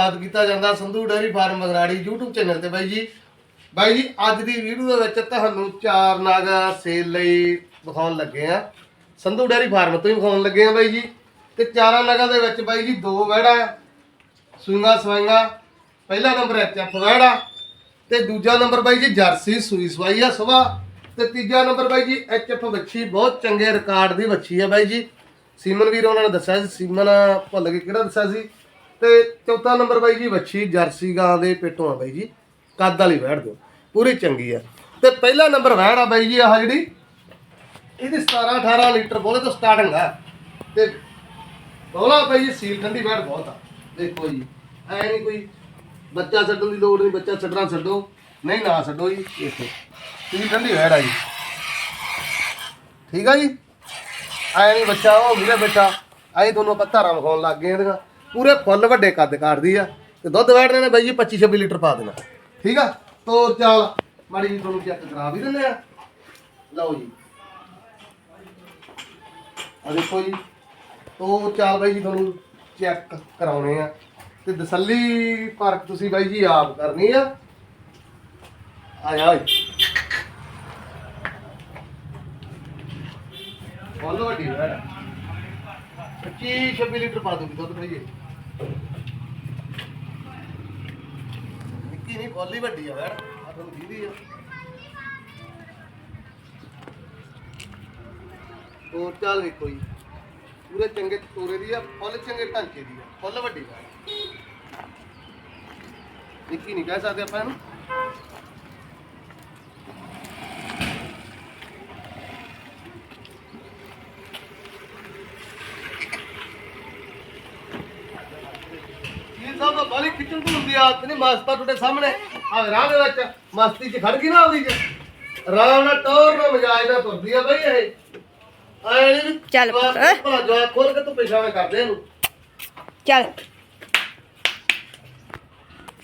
ਯਾਦ ਕੀਤਾ ਜਾਂਦਾ Sandhu dairy farm Magrari YouTube channel ਤੇ ਬਾਈ ਜੀ। ਬਾਈ ਜੀ, ਅੱਜ ਦੀ ਵੀਡੀਓ ਦੇ ਵਿੱਚ ਤੁਹਾਨੂੰ ਚਾਰ ਨਾਗ ਸੇਲ ਲਈ ਵਿਖਾਉਣ ਲੱਗੇ ਆ। ਸੰਧੂ ਡੈਰੀ ਫਾਰਮ ਤੋਂ ਹੀ ਵਿਖਾਉਣ ਲੱਗੇ ਆ ਬਾਈ ਜੀ। ਤੇ ਚਾਰਾਂ ਨਾਗਾਂ ਦੇ ਵਿੱਚ ਬਾਈ ਜੀ ਦੋ ਵਹਿੜਾ, ਸੂਈਆਂ ਸਵਾਈਆਂ। ਪਹਿਲਾ ਨੰਬਰ ਹੈ ਚੱਪ ਵਹਿੜਾ, ਤੇ ਦੂਜਾ ਨੰਬਰ ਬਾਈ ਜੀ ਜਰਸੀ ਸੂਈ ਸਵਾਈ ਆ ਸਵਾ। ਤੇ ਤੀਜਾ ਨੰਬਰ ਬਾਈ ਜੀ ਐਚਐਫ ਵੱਛੀ, ਬਹੁਤ ਚੰਗੇ ਰਿਕਾਰਡ ਦੀ ਵੱਛੀ ਆ ਬਾਈ ਜੀ। ਸੀਮਨ ਵੀਰ ਉਹਨਾਂ ਨੇ ਦੱਸਿਆ ਸੀ, ਸੀਮਨ ਭੁੱਲ ਕੇ ਕਿਹੜਾ ਦੱਸਿਆ ਸੀ? ਤੇ ਚੌਥਾ ਨੰਬਰ ਬਾਈ ਜੀ, ਵੱਛੀ ਜਰਸੀ ਗਾਂ ਦੇ ਪੇਟੋਂ ਆ ਬਾਈ ਜੀ। ਕੱਦ ਵਾਲੀ ਵਹਿੜ ਦਿਓ ਪੂਰੀ ਚੰਗੀ ਆ। ਤੇ ਪਹਿਲਾ ਨੰਬਰ ਵਹਿੜ ਆ ਬਾਈ ਜੀ, ਆਹ ਜਿਹੜੀ, ਇਹਦੀ 17 18 ਲੀਟਰ ਬੋਲੇ ਤੋਂ ਸਟਾਰਟਿੰਗ ਆ। ਤੇ ਬੋਲਾ ਬਾਈ ਜੀ, ਸੀਲ ਠੰਡੀ ਵਹਿੜ ਬਹੁਤ ਆ। ਦੇਖੋ ਜੀ, ਐ ਨਹੀਂ ਕੋਈ ਬੱਚਾ ਛੱਡਣ ਦੀ ਲੋੜ ਨਹੀਂ, ਬੱਚਾ ਛੱਡਣਾ ਛੱਡੋ, ਨਹੀਂ ਨਾ ਛੱਡੋ ਜੀ ਦੇਖੋ ਸੀਲ ਠੰਡੀ ਵਹਿੜ ਆ ਜੀ। ਠੀਕ ਆ ਜੀ? ਐ ਨਹੀਂ ਬੱਚਾ, ਉਹ ਵੀਰੇ ਬੈਠਾ ਐ ਤੁਹਾਨੂੰ ਆਪਾਂ ਧਾਰਾਂ ਵਿਖਾਉਣ ਲੱਗ ਗਏ ਇਹਦੀਆਂ। ਪੂਰੇ ਫੁੱਲ ਵੱਡੇ ਕੱਦ ਕਾਟਦੀ ਆ ਤੇ ਦੁੱਧ ਵੜਨੇ ਨੇ ਬਾਈ ਜੀ 25 26 ਲੀਟਰ ਪਾ ਦੇਣਾ। ਠੀਕ ਆ? ਤੋ ਚਾਲ, ਮਾੜੀ ਜੀ ਤੁਹਾਨੂੰ ਚੈੱਕ ਕਰਾ ਵੀ ਦਿੰਦੇ ਆ। ਲਓ ਜੀ। ਆ ਦੇਖੋ ਜੀ। ਤੋਰ ਚਾਲ ਬਾਈ ਜੀ ਤੁਹਾਨੂੰ ਚੈੱਕ ਕਰਾਉਣੇ ਆ। ਤੇ ਤਸੱਲੀ ਪਰਖ ਤੁਸੀਂ ਬਾਈ ਜੀ ਆਪ ਕਰਨੀ ਆ। ਆ ਜਾ ਓਏ ਫੁੱਲ ਵੱਡੀ ਵੜ 25 26 ਲੀਟਰ ਪਾ ਦੂਗੀ ਦੁੱਧ ਭਈਏ ਹੀ ਵੱਡੀ ਆ ਵੜ ਆ ਤੁਹਾਨੂੰ ਦੀਦੀ ਆ। ਹੋਰ ਚੱਲ ਵੇਖੋ ਜੀ ਪੂਰੇ ਚੰਗੇ ਤੋਰੇ ਦੀ ਆ ਫੁੱਲ ਚੰਗੇ ਢਾਂਚੇ ਦੀ ਆ। ਫੁੱਲ ਵੱਡੀ ਵੜ ਨਿੱਕੀ ਨਹੀਂ ਕਹਿ ਸਕਦੇ ਆਪਾਂ ਇਹਨੂੰ। ਖਿੱਚਣ ਤੋਂ ਹੁੰਦੀ ਆ ਤੇ ਨਹੀਂ ਮਸਤਾ ਤੁਹਾਡੇ ਸਾਹਮਣੇ। ਆ ਰਾਹ ਦੇ ਵਿੱਚ ਮਸਤੀ 'ਚ ਖੜ ਗਈ ਨਾ ਉਹਦੀ 'ਚ। ਆਰਾਮ ਨਾਲ ਟੋਰ ਨਾਲ ਮਜਾਜ ਨਾਲ ਤੁਰਦੀ ਆ ਬਈ ਇਹ। ਆਏ ਨਹੀਂ ਚੱਲ ਪੁੱਤ? ਭਲਾ ਜਵਾਬ ਖੋਲ ਕੇ ਤੂੰ ਪੇਸ਼ਾਵੇ ਕਰਦੇ ਇਹਨੂੰ। ਚੱਲ।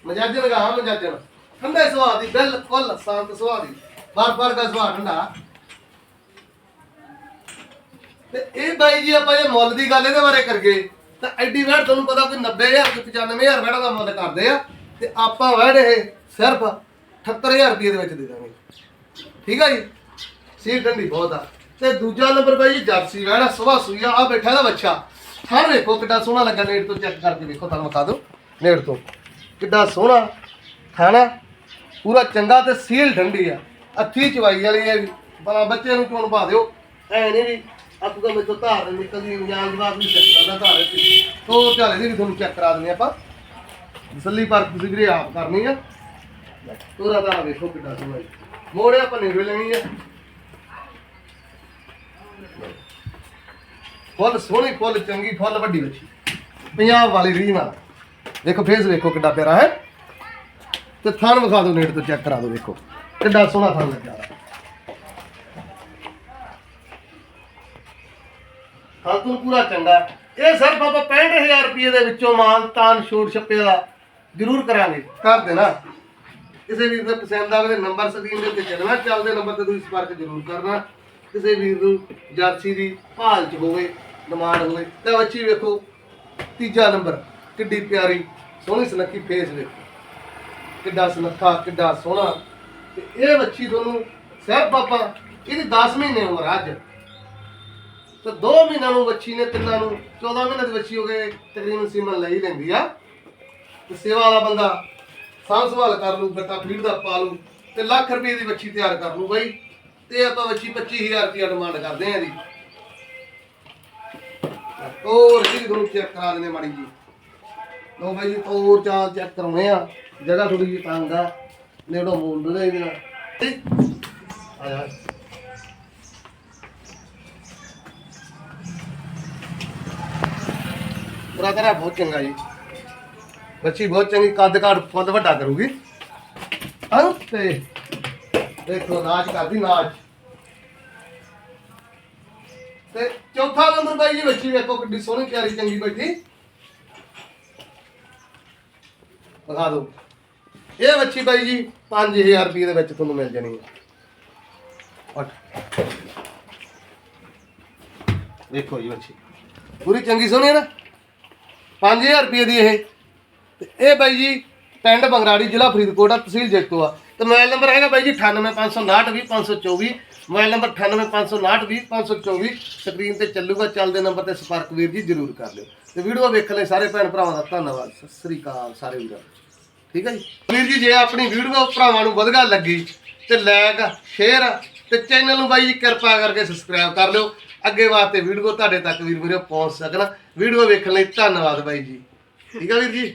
ਮਜਾਜਨ ਲਗਾ ਹਾਂ ਮਜਾਜਨ। ਠੰਡੇ ਸੁਭਾਅ ਦੀ ਬਿਲਕੁਲ ਸ਼ਾਂਤ ਸੁਭਾਅ ਦੀ। ਬਾਰ ਬਾਰ ਦਾ ਸੁਭਾਅ ਠੰਡਾ। ਤੇ ਇਹ ਬਾਈ ਜੀ ਆਪਾਂ ਇਹ ਮੁੱਲ ਦੀ ਗੱਲ ਇਹਦੇ ਬਾਰੇ ਕਰਗੇ ਤਾਂ ਐਡੀ ਵੈੜ ਤੁਹਾਨੂੰ ਪਤਾ ਕੋਈ 90000 ਕਿ 95000 ਵੈੜਾਂ ਦਾ ਮੁੱਲ ਕਰਦੇ ਆ ਤੇ ਆਪਾਂ ਵੈੜ ਇਹ ਸਿਰਫ 78000 ਰੁਪਏ ਦੇ ਵਿੱਚ ਦੇ ਦਾਂਗੇ। ਠੀਕ ਆ ਜੀ? ਸੀਲ ਠੰਡੀ ਬਹੁਤ ਆ। ਤੇ ਦੂਜਾ ਨੰਬਰ ਬਾਈ ਜੀ, ਜਰਸੀ ਵੈੜ ਸਵਾ ਸੂਈਆ ਆ ਬੈਠਾ ਦਾ ਬੱਚਾ। ਥਾਂ ਵੇਖੋ ਕਿੱਡਾ ਸੋਹਣਾ ਲੱਗਾ ਨੇੜ ਤੋਂ ਚੈੱਕ ਕਰਕੇ ਵੇਖੋ, ਤੁਹਾਨੂੰ ਵਿਖਾ ਦਿਓ ਨੇੜ ਤੋਂ। ਕਿੱਡਾ ਸੋਹਣਾ ਖਾਣਾ ਪੂਰਾ ਚੰਗਾ ਤੇ ਸੀਲ ਠੰਡੀ ਆ। ਅੱਥੀ ਚਵਾਈ ਵਾਲੀ ਹੈ ਬਲਾ ਬੱਚੇ ਨੂੰ ਚੋਣ ਪਾ ਦਿਓ। ਐ ਨਹੀਂ ਵੀ ਆਪੂ ਦਾ ਮੇਤੋਂ ਧਾਰ ਨਿਕਲਦੀ ਇੰਜਾਨ ਜਵਾਬ ਨਹੀਂ ਚੈੱਕ ਧਾਰ ਇੱਥੇ ਤੋਂ ਝਾਲੇ ਦੀ ਵੀ ਤੁਹਾਨੂੰ ਚੈੱਕ ਕਰਾ ਦਿੰਦੇ ਆਪਾਂ। ਤਸੱਲੀ ਪਰ ਤੁਸੀਂ ਵੀਰੇ ਆਪ ਕਰਨੀ ਆ। ਤੋਰਾ ਧਾਰ ਵੇਖੋ ਕਿੱਡਾ ਸੋਹਣਾ ਜੀ ਮੋੜਿਆ ਆਪਾਂ ਨਿਗਲ ਲੈਣੀ ਆ ਫੁੱਲ ਸੋਹਣੀ, ਫੁੱਲ ਚੰਗੀ, ਫੁੱਲ ਵੱਡੀ ਬੱਚੀ। ਪੰਜਾਬ ਵਾਲੀ ਰੀਝ ਨਾਲ ਦੇਖੋ ਫੇਸ ਵੇਖੋ ਕਿੱਡਾ ਪਿਆਰਾ ਹੈ। ਤੇ ਥਣ ਵਿਖਾ ਦਿਓ, ਨੇੜ ਤੋਂ ਚੈੱਕ ਕਰਾ ਦਿਓ, ਵੇਖੋ। ਕਿੱਡਾ ਸੋਹਣਾ ਥਣ ਲੱਗਾ ਖਾਤੂਨ ਪੂਰਾ ਚੰਗਾ। ਇਹ ਸਿਰਫ ਆਪਾਂ 65000 ਰੁਪਏ ਦੇ ਵਿੱਚੋਂ ਮਾਨ ਤਾਨ ਛੋਟ ਛੱਪੇ ਦਾ ਜ਼ਰੂਰ ਕਰਾਂਗੇ। ਕਰ ਦੇਣਾ। ਕਿਸੇ ਵੀਰ ਦਾ ਪਸੰਦ ਆਵੇ ਤੇ ਨੰਬਰ ਸਕਰੀਨ ਦੇ ਉੱਤੇ ਚੱਲਣਾ। ਚੱਲਦੇ ਨੰਬਰ ਤੇ ਤੁਸੀਂ ਸੰਪਰਕ ਜ਼ਰੂਰ ਕਰਨਾ। ਕਿਸੇ ਵੀਰ ਨੂੰ ਜਰਸੀ ਦੀ ਭਾਲ ਚ ਹੋਵੇ, ਡਿਮਾਂਡ ਹੋਵੇ, ਤਾਂ ਬੱਚੀ ਵੇਖੋ, ਤੀਜਾ ਨੰਬਰ। ਕਿੱਡੀ ਪਿਆਰੀ, ਸੋਹਣੀ ਸੁਨੱਖੀ ਫੇਸ ਵੇਖੋ। ਕਿੱਡਾ ਸੁਨੱਖਾ, ਕਿੱਡਾ ਸੋਹਣਾ। ਤੇ ਇਹ ਬੱਚੀ ਤੁਹਾਨੂੰ ਸਿਰਫ ਆਪਾਂ, ਇਹਦੀ 10 ਮਹੀਨੇ ਉਮਰ ਅੱਜ। ਤੇ 2 ਮਹੀਨਿਆਂ ਨੂੰ ਬੱਚੀ ਨੇ, ਤਿੰਨਾਂ ਨੂੰ 14 ਮਹੀਨੇ ਦੀ ਬੱਚੀ ਹੋ ਗਏ ਤਕਰੀਬਨ ਸੀਮਨ ਲਈ ਲੈਂਦੀ ਆ। ਤੇ ਸੇਵਾ ਵਾਲਾ ਬੰਦਾ ਸਾਂਭ ਸੰਭਾਲ ਕਰ ਲੂ ਗੱਟਾ ਫੀਡ ਦਾ ਪਾ ਲੂ ਤੇ ਲੱਖ ਰੁਪਏ ਦੀ ਬੱਚੀ ਤਿਆਰ ਕਰ ਲੂ ਬਾਈ। ਤੇ ਆਪਾਂ ਬੱਚੀ 25000 ਰੁਪਏ ਡਿਮਾਂਡ ਕਰਦੇ ਆਂ ਇਹਦੀ। ਤੋਰ ਜੀ ਤੁਹਾਨੂੰ ਚੈੱਕ ਕਰਾ ਦਿੰਦੇ ਮਾੜੀ ਜੀ। ਲੋ ਬਾਈ ਜੀ ਤੋਰ ਚਾਲ ਚੈੱਕ ਕਰਾਉਣੇ ਆ। ਜਗ੍ਹਾ ਥੋੜੀ ਜਿਹੀ ਤੰਗ ਆ। ਨੇੜੋਂ ਮੋੜ ਦੇ ਦੇ ਆ ਜਾ ਬਰਾਦਰਾ ਬਹੁਤ ਚੰਗਾ ਜੀ। ਬੱਚੀ ਬਹੁਤ ਚੰਗੀ, ਕੱਦ ਕਾਠ ਫੁੱਲ ਵੱਡਾ ਕਰੂਗੀ। ਹਾਂ ਤੇ ਦੇਖੋ, ਨਾਚ ਕਰਦੀ, ਨਾਚ। ਤੇ ਚੌਥਾ ਨੰਬਰ ਬਾਈ ਜੀ, ਬੱਚੀ ਵੇਖੋ, ਕਿੱਡੀ ਸੋਹਣੀ ਪਿਆਰੀ ਚੰਗੀ ਬੈਠੀ ਦਿਖਾ ਦਿਓ। ਇਹ ਬੱਚੀ ਬਾਈ ਜੀ 5000 ਰੁਪਏ ਦੇ ਵਿੱਚ ਤੁਹਾਨੂੰ ਮਿਲ ਜਾਣੀ ਹੈ। ਉੱਠ। ਦੇਖੋ ਜੀ ਬੱਚੀ। ਪੂਰੀ ਚੰਗੀ ਸੋਹਣੀ ਹੈ ਨਾ? 5000 ਰੁਪਏ ਦੀ ਇਹ। ਤੇ ਇਹ ਬਾਈ ਜੀ ਪਿੰਡ ਬੰਗਰਾੜੀ, ਜ਼ਿਲ੍ਹਾ ਫਰੀਦਕੋਟ ਆ, ਤਹਿਸੀਲ ਜਗਤੋ ਆ। ਤੇ ਮੋਬਾਈਲ ਨੰਬਰ ਹੈਗਾ ਬਾਈ ਜੀ 9859920524 ਮੋਬਾਈਲ ਨੰਬਰ 9859920524 ਸਕਰੀਨ ਤੇ ਚੱਲੂਗਾ, ਚੱਲਦੇ ਨੰਬਰ ਤੇ ਸੰਪਰਕ ਵੀਰ ਜੀ ਜਰੂਰ ਕਰ ਲਿਓ। ਤੇ ਵੀਡੀਓ ਵੇਖਣ ਲਈ ਸਾਰੇ ਭੈਣ ਭਰਾਵਾਂ ਦਾ ਧੰਨਵਾਦ। ਸਤਿ ਸ੍ਰੀ ਅਕਾਲ ਸਾਰੇ ਵੀਰਾਂ ਦਾ। ਠੀਕ ਹੈ ਜੀ? ਵੀਰ ਜੀ, ਜੇ ਆਪਣੀ ਵੀਡੀਓ ਭਰਾਵਾਂ ਨੂੰ ਵਧੀਆ ਲੱਗੀ ਤੇ ਲਾਈਕ ਸ਼ੇਅਰ ਤੇ ਚੈਨਲ ਨੂੰ ਬਾਈ ਜੀ ਕਿਰਪਾ ਕਰਕੇ ਸਬਸਕ੍ਰਾਈਬ ਕਰ ਲਿਓ। ਅੱਗੇ ਵਾਸਤੇ ਵੀਡੀਓ ਤੁਹਾਡੇ ਤੱਕ ਵੀਰ ਵੀਰੇ ਪਹੁੰਚ ਸਕਣ। ਵੀਡੀਓ ਵੇਖਣ ਲਈ ਧੰਨਵਾਦ ਬਾਈ ਜੀ। ਠੀਕ ਹੈ ਵੀਰ ਜੀ?